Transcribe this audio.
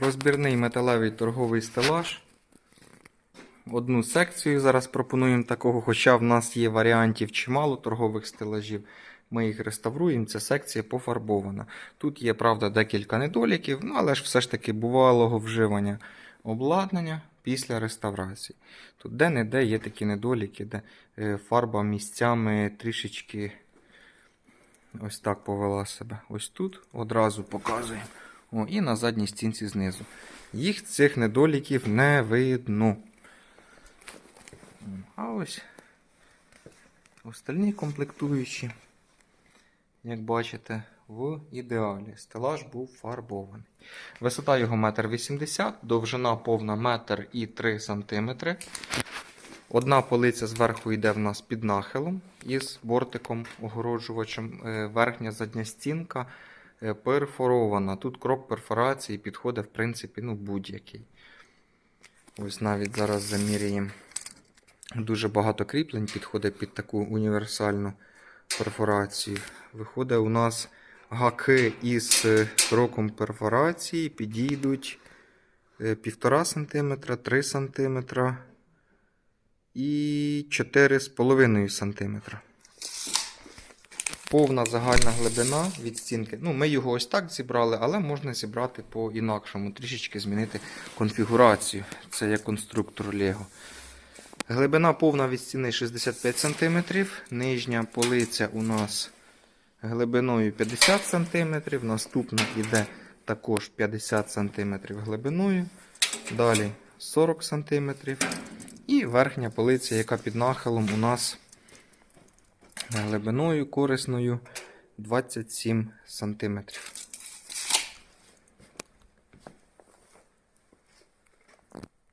Розбірний металевий торговий стелаж. Одну секцію зараз пропонуємо такого, хоча в нас є варіантів чимало торгових стелажів. Ми їх реставруємо, ця секція пофарбована. Тут є, правда, декілька недоліків, ну, але ж все ж таки бувалого вживання обладнання після реставрації. Тут де-не-де є такі недоліки, де е, фарба місцями трішечки ось так повела себе. Ось тут одразу показуємо. О, і на задній стінці знизу. Їх цих недоліків не видно. А ось остальні комплектуючі, як бачите, в ідеалі. Стелаж був фарбований. Висота його 1,80 м, довжина повна 1,3 см. Одна полиця зверху йде в нас під нахилом із бортиком огороджувачем. Е, Верхня задня стінка перфорована. Тут крок перфорації підходить, в принципі, ну, будь-який. Ось навіть зараз заміряємо. Дуже багато кріплень підходить під таку універсальну перфорацію. Виходить, у нас гаки із е, кроком перфорації підійдуть 1,5 см, 3 см і 4,5 см. Повна загальна глибина від стінки. Ну, ми його ось так зібрали, але можна зібрати по-інакшому, трішечки змінити конфігурацію. Це є конструктор Lego. Глибина повна від стіни 65 см. Нижня полиця у нас глибиною 50 см. Наступна йде також 50 см глибиною. Далі 40 см. І верхня полиця, яка під нахилом у нас глибиною корисною 27 см.